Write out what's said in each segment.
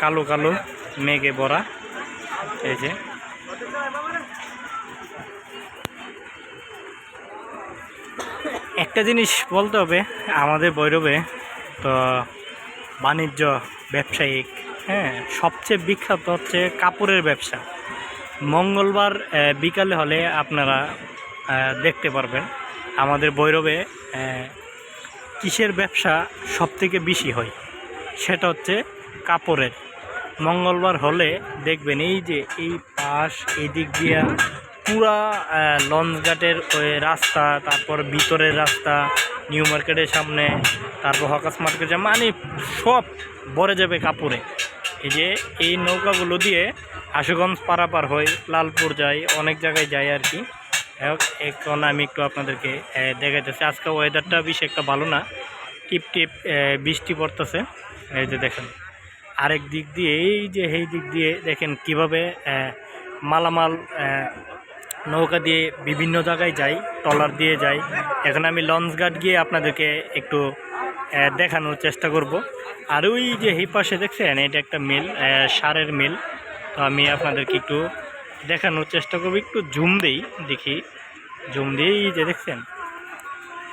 কালো কালো মেঘে ভরা, এই যে। একটা জিনিস বলতে হবে আমাদের বৈরবে তো বাণিজ্য ব্যবসায়িক হ্যাঁ সবচেয়ে বিখ্যাত হচ্ছে কাপড়ের ব্যবসা। মঙ্গলবার বিকালে হলে আপনারা দেখতে পারবেন আমাদের বৈরবে কিসের ব্যবসা সবথেকে বেশি হয়। সেটা হচ্ছে কাপড়ের। মঙ্গলবার হলে দেখবেন এই যে এই পাশ এই দিক দিয়ে পুরা লঞ্চঘাটের ওই রাস্তা, তারপর ভিতরের রাস্তা, নিউ মার্কেটের সামনে, তারপর হকাস মার্কেট মানে সব ভরে যাবে কাপড়ে। এই যে এই নৌকাগুলো দিয়ে আশুগঞ্জ পারাপার হয় লালপুর যায় অনেক জায়গায় যায় আর কি। এখন আমি একটু আপনাদেরকে দেখাইতেছি। আজকে ওয়েদারটা বেশি একটা ভালো না। টিপ টিপ বৃষ্টি পড়তেছে। এই যে দেখেন, আরেক দিক দিয়ে, এই যে এই দিক দিয়ে দেখেন কীভাবে মালামাল নৌকা দিয়ে বিভিন্ন জায়গায় যাই ট্রলার দিয়ে যাই এখন আমি লঞ্চ গার্ড গিয়ে আপনাদেরকে একটু দেখানোর চেষ্টা করব। আর ওই যে এই পাশে দেখছেন, এটা একটা মিল সারের মিল। তো আমি আপনাদেরকে একটু দেখানোর চেষ্টা করব, একটু জুম দেই, দেখি। জুম দিয়েই যে দেখছেন,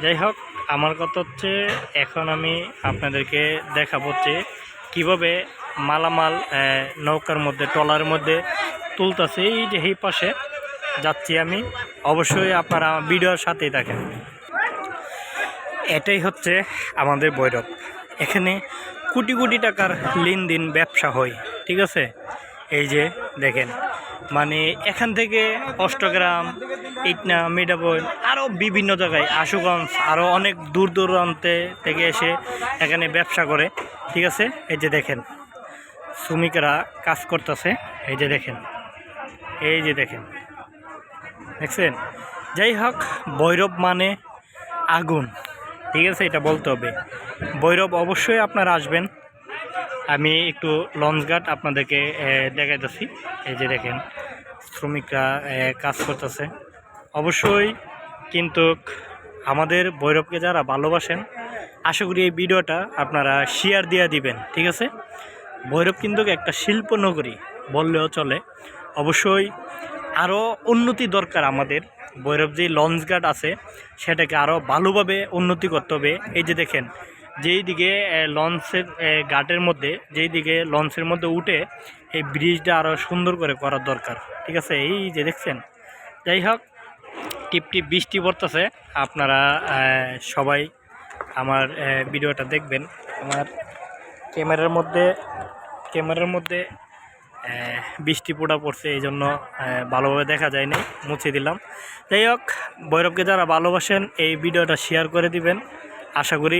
যাই হোক। আমার কথা হচ্ছে, এখন আমি আপনাদেরকে দেখাবো যে কীভাবে মালামাল নৌকার মধ্যে, ট্রলারের মধ্যে তুলতেছে। এই যে এই পাশে যাচ্ছি আমি, অবশ্যই আপনারা ভিডিওর সাথেই থাকেন। এটাই হচ্ছে আমাদের বৈরব। এখানে কোটি কোটি টাকার লেনদেন ব্যবসা হয়, ঠিক আছে? এই যে দেখেন মানে এখান থেকে অষ্টগ্রাম, ইটনা মিডাবই আরও বিভিন্ন জায়গায় আশুগঞ্জ আরও অনেক দূর দূরান্তে থেকে এসে এখানে ব্যবসা করে। ঠিক আছে? এই যে দেখেন, শ্রমিকরা কাজ করতেছে। এই যে দেখেন, এই যে দেখেন। দেখছেন? যাই হোক, ভৈরব মানে আগুন। ঠিক আছে? এটা বলতে হবে। ভৈরব অবশ্যই আপনারা আসবেন। আমি একটু লঞ্চ ঘাট আপনাদেরকে দেখাইতেছি। এই যে দেখেন, শ্রমিকরা কাজ করতেছে। অবশ্যই কিন্তু আমাদের ভৈরবকে যারা ভালোবাসেন, আশা করি এই ভিডিওটা আপনারা শেয়ার দিয়ে দিবেন, ঠিক আছে? ভৈরব কিন্তু একটা শিল্প নগরী, বললেও চলে। অবশ্যই আরও উন্নতি দরকার আমাদের। ভৈরব যে লঞ্চ ঘাট আছে, সেটাকে আরও ভালোভাবে উন্নতি করতে হবে। এই যে দেখেন যেই দিকে লঞ্চের ঘাটের মধ্যে, যেই দিকে লঞ্চের মধ্যে উঠে এই ব্রিজটা আরও সুন্দর করে করার দরকার। ঠিক আছে? এই যে দেখছেন? যাই হোক, টিপ টিপ বৃষ্টি পড়তেছে। আপনারা সবাই আমার ভিডিওটা দেখবেন। আমার ক্যামেরার মধ্যে ক্যামেরার মধ্যে বৃষ্টি পোড়া পড়ছে, এই জন্য ভালোভাবে দেখা যায় যায়নি। মুছে দিলাম। যাই হোক, ভৈরবকে যারা ভালোবাসেন, এই ভিডিওটা শেয়ার করে দিবেন। আশা করি